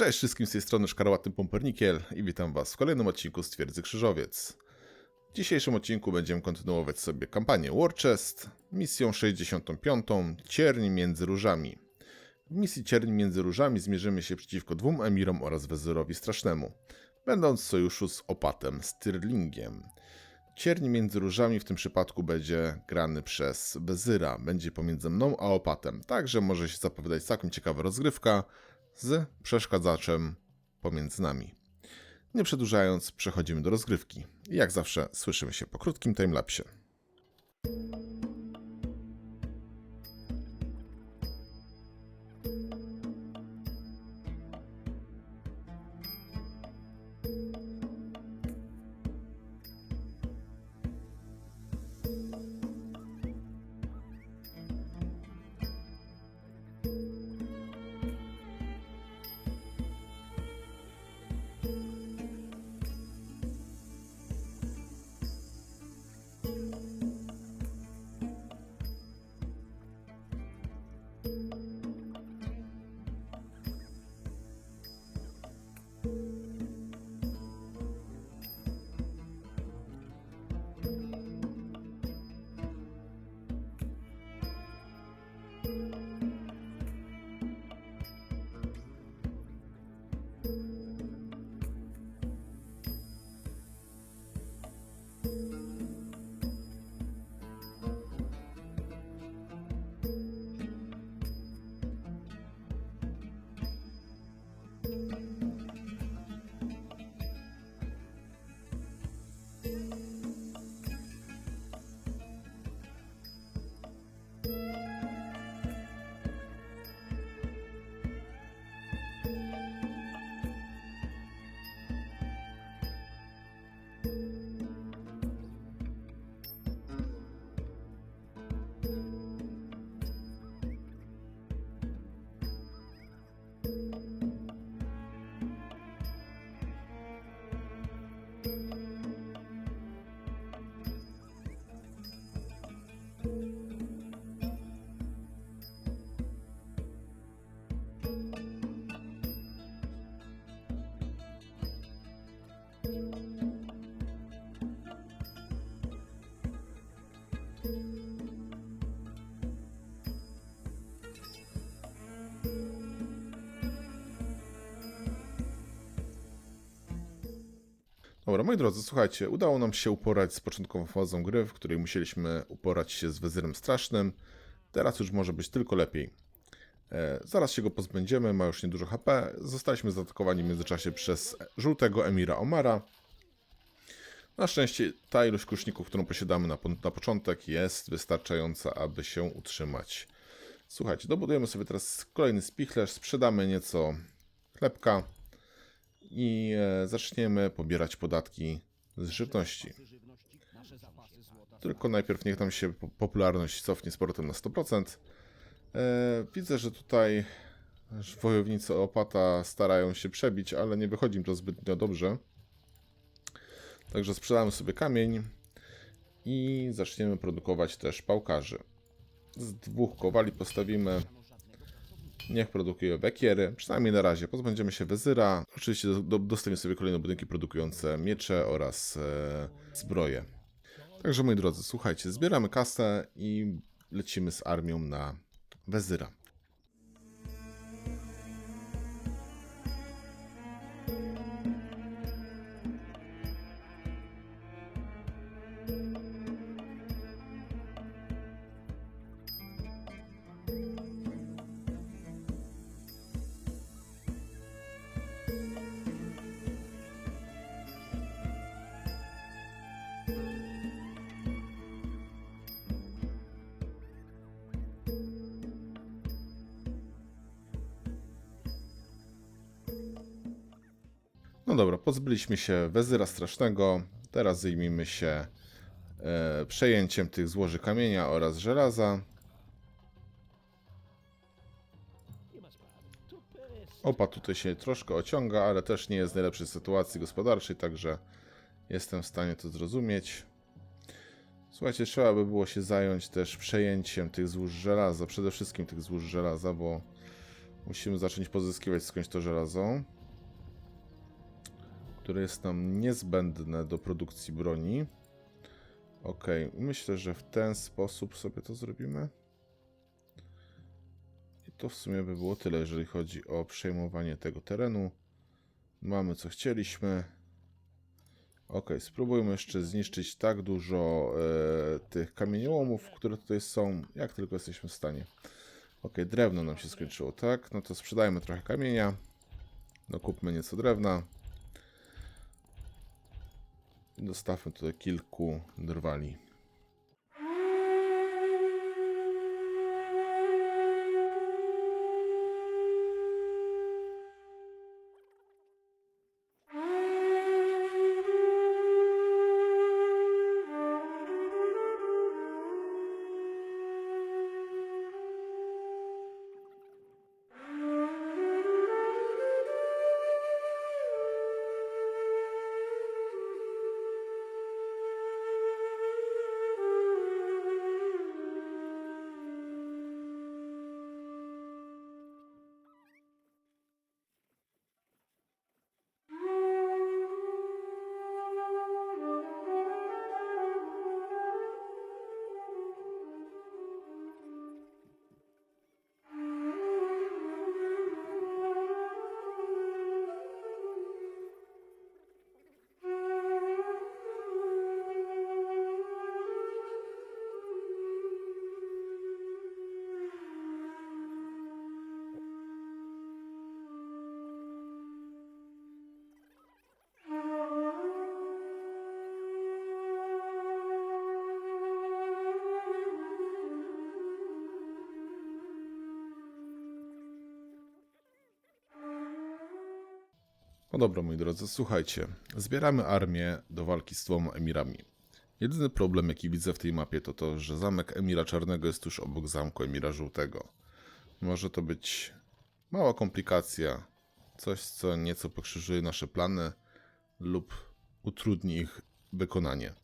Cześć wszystkim z tej strony Szkarłatny Pompernikiel i witam was w kolejnym odcinku z Krzyżowiec. W dzisiejszym odcinku będziemy kontynuować sobie kampanię War Chest, misją 65, Cierń między różami. W misji Cierń między różami zmierzymy się przeciwko dwóm emirom oraz wezyrowi strasznemu, będąc w sojuszu z opatem Stirlingiem. Cierń między różami w tym przypadku będzie grany przez Bezyra, będzie pomiędzy mną a opatem, także może się zapowiadać całkiem ciekawa rozgrywka z przeszkadzaczem pomiędzy nami. Nie przedłużając, przechodzimy do rozgrywki. Jak zawsze słyszymy się po krótkim timelapsie. Thank you. Dobra, moi drodzy, słuchajcie, udało nam się uporać z początkową fazą gry, w której musieliśmy uporać się z wezyrem strasznym. Teraz już może być tylko lepiej. E, zaraz się go pozbędziemy, ma już niedużo HP. Zostaliśmy zaatakowani w międzyczasie przez żółtego Emira Omara. Na szczęście ta ilość kuszników, którą posiadamy na, na początek jest wystarczająca, aby się utrzymać. Słuchajcie, dobudujemy sobie teraz kolejny spichlerz, sprzedamy nieco chlebka i e, zaczniemy pobierać podatki z żywności. Tylko najpierw niech nam się po- popularność cofnie z powrotem na 100%. E, widzę, że tutaj wojownicy opata starają się przebić, ale nie wychodzi im to zbytnio dobrze. Także sprzedamy sobie kamień i zaczniemy produkować też pałkarzy. Z dwóch kowali postawimy Niech produkuje wekiery, przynajmniej na razie. Pozbędziemy się wezyra. Oczywiście do, do, dostaniemy sobie kolejne budynki produkujące miecze oraz e, zbroje. Także moi drodzy, słuchajcie, zbieramy kasę i lecimy z armią na wezyra. No dobra, pozbyliśmy się wezyra strasznego. Teraz zajmijmy się e, przejęciem tych złoży kamienia oraz żelaza. Opa tutaj się troszkę ociąga, ale też nie jest w najlepszej sytuacji gospodarczej, także jestem w stanie to zrozumieć. Słuchajcie, trzeba by było się zająć też przejęciem tych złóż żelaza, przede wszystkim tych złóż żelaza, bo Musimy zacząć pozyskiwać skądś to żelazo, które jest nam niezbędne do produkcji broni. Ok, myślę, że w ten sposób sobie to zrobimy. I to w sumie by było tyle, jeżeli chodzi o przejmowanie tego terenu. Mamy co chcieliśmy. Ok, spróbujmy jeszcze zniszczyć tak dużo e, tych kamieniołomów, które tutaj są, jak tylko jesteśmy w stanie. Ok, drewno nam się skończyło, tak? No to sprzedajmy trochę kamienia. No kupmy nieco drewna. Dostawmy tutaj kilku drwali. Dobra, moi drodzy, słuchajcie. Zbieramy armię do walki z dwoma emirami. Jedyny problem, jaki widzę w tej mapie, to to, że zamek Emira Czarnego jest tuż obok zamku Emira Żółtego. Może to być mała komplikacja, coś, co nieco pokrzyżuje nasze plany lub utrudni ich wykonanie.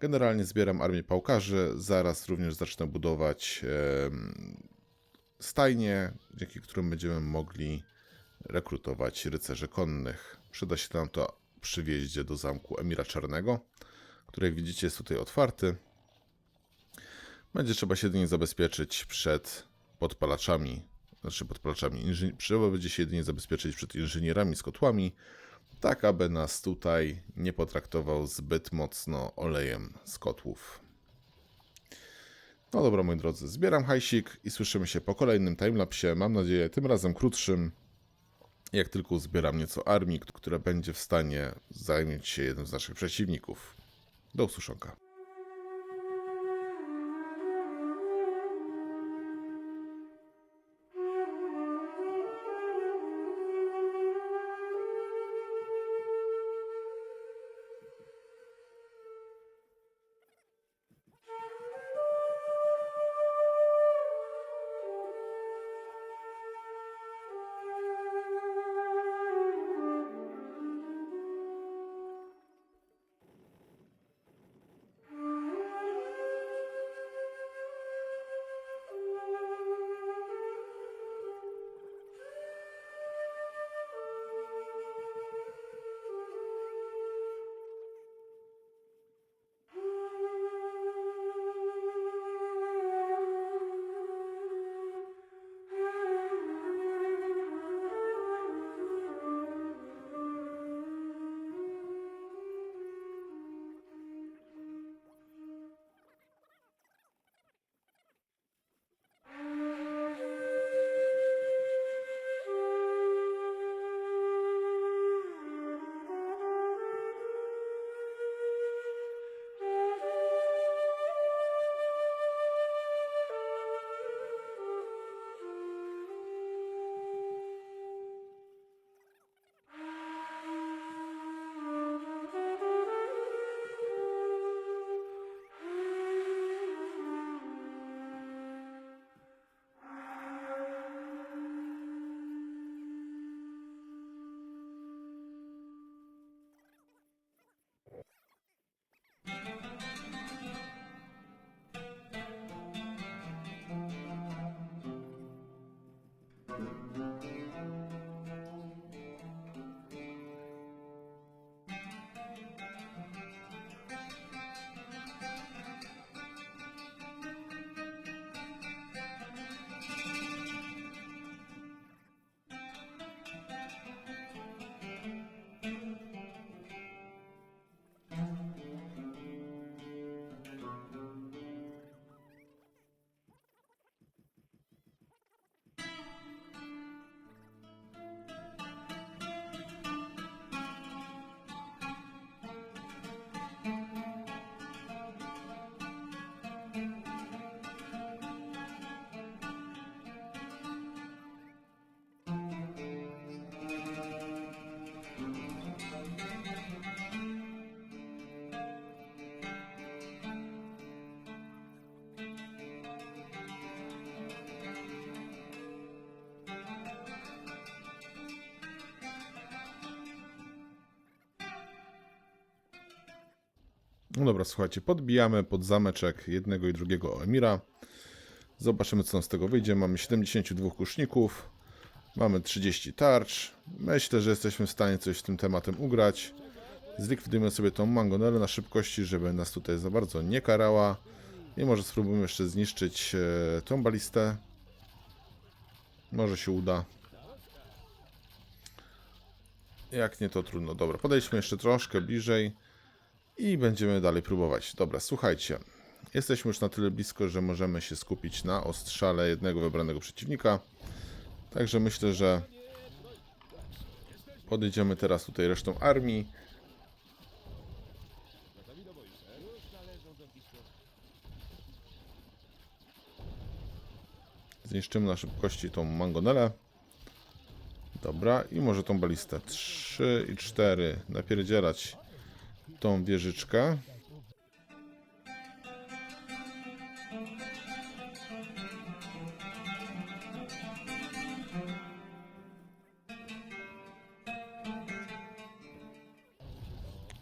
Generalnie zbieram armię pałkarzy, zaraz również zacznę budować em, stajnie, dzięki którym będziemy mogli rekrutować rycerzy konnych. Przyda się nam to przy wjeździe do zamku Emira Czarnego, który jak widzicie jest tutaj otwarty. Będzie trzeba się jedynie zabezpieczyć przed podpalaczami, znaczy podpalaczami, trzeba będzie się jedynie zabezpieczyć przed inżynierami z kotłami, tak aby nas tutaj nie potraktował zbyt mocno olejem z kotłów. No dobra, moi drodzy, zbieram hajsik i słyszymy się po kolejnym timelapsie, mam nadzieję tym razem krótszym, jak tylko uzbieram nieco armii, która będzie w stanie zająć się jednym z naszych przeciwników. Do usłyszonka. No dobra, słuchajcie, podbijamy pod zameczek jednego i drugiego Emira. Zobaczymy, co nam z tego wyjdzie. Mamy 72 kuszników, mamy 30 tarcz. Myślę, że jesteśmy w stanie coś z tym tematem ugrać. Zlikwidujemy sobie tą mangonelę na szybkości, żeby nas tutaj za bardzo nie karała. I może spróbujemy jeszcze zniszczyć e, tą balistę. Może się uda. Jak nie, to trudno. Dobra, podejdźmy jeszcze troszkę bliżej. I będziemy dalej próbować. Dobra, słuchajcie. Jesteśmy już na tyle blisko, że możemy się skupić na ostrzale jednego wybranego przeciwnika. Także myślę, że podejdziemy teraz tutaj resztą armii. Zniszczymy na szybkości tą mangonelę. Dobra, i może tą balistę. 3 i 4. Napierdzielać tą wieżyczkę.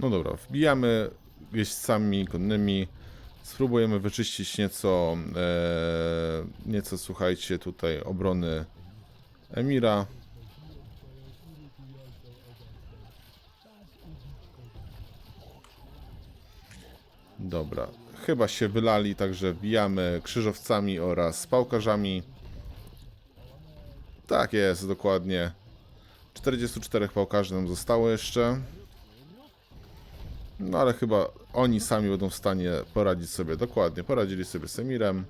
No dobra, wbijamy jeźdźcami konnymi. Spróbujemy wyczyścić nieco, e, nieco słuchajcie, tutaj obrony Emira. Dobra, chyba się wylali, także wbijamy krzyżowcami oraz pałkarzami. Tak jest, dokładnie. 44 pałkarzy nam zostało jeszcze. No ale chyba oni sami będą w stanie poradzić sobie dokładnie. Poradzili sobie z Emirem.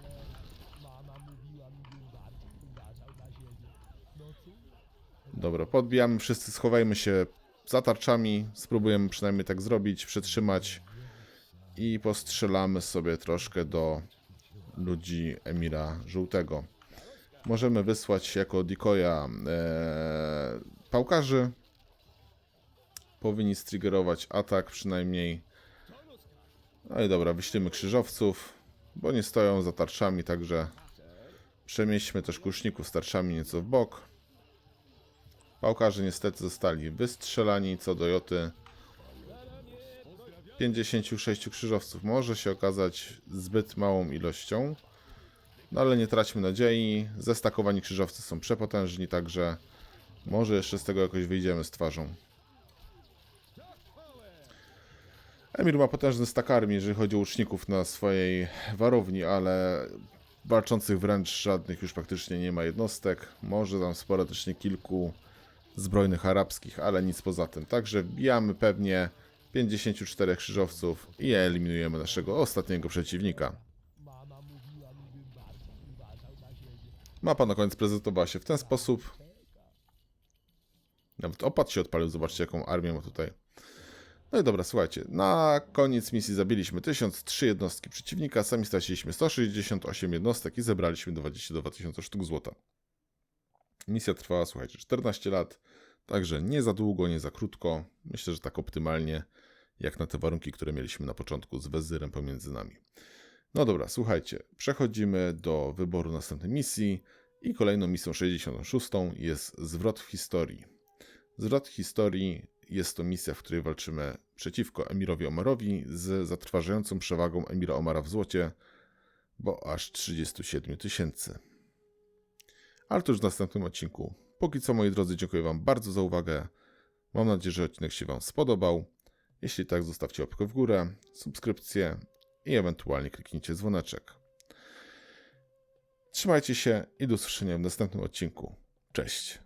Dobra, podbijamy wszyscy, schowajmy się za tarczami. Spróbujemy przynajmniej tak zrobić, przetrzymać i postrzelamy sobie troszkę do ludzi Emira Żółtego. Możemy wysłać jako decoya e, pałkarzy. Powinni striggerować atak przynajmniej. No i dobra, wyślimy krzyżowców, bo nie stoją za tarczami, także przemieśćmy też kuszników z tarczami nieco w bok. Pałkarze niestety zostali wystrzelani co do Joty. 56 krzyżowców może się okazać zbyt małą ilością. No ale nie traćmy nadziei. Zestakowani krzyżowcy są przepotężni, także może jeszcze z tego jakoś wyjdziemy z twarzą. Emir ma potężny stak armii, jeżeli chodzi o łuczników na swojej warowni, ale walczących wręcz żadnych już praktycznie nie ma jednostek. Może tam sporadycznie kilku zbrojnych arabskich, ale nic poza tym. Także wbijamy pewnie 54 krzyżowców i eliminujemy naszego ostatniego przeciwnika. Mapa na koniec prezentowała się w ten sposób. Nawet opad się odpalił, zobaczcie jaką armię ma tutaj. No i dobra, słuchajcie, na koniec misji zabiliśmy 1003 jednostki przeciwnika, sami straciliśmy 168 jednostek i zebraliśmy 22 tysiące sztuk złota. Misja trwała, słuchajcie, 14 lat, także nie za długo, nie za krótko. Myślę, że tak optymalnie, jak na te warunki, które mieliśmy na początku z wezyrem pomiędzy nami. No dobra, słuchajcie, przechodzimy do wyboru następnej misji i kolejną misją 66 jest Zwrot w historii. Zwrot w historii jest to misja, w której walczymy przeciwko Emirowi Omarowi z zatrważającą przewagą Emira Omara w złocie, bo aż 37 tysięcy. ale to już w następnym odcinku. Póki co, moi drodzy, dziękuję Wam bardzo za uwagę. Mam nadzieję, że odcinek się Wam spodobał. Jeśli tak, zostawcie łapkę w górę, subskrypcję i ewentualnie kliknijcie dzwoneczek. Trzymajcie się i do usłyszenia w następnym odcinku. Cześć.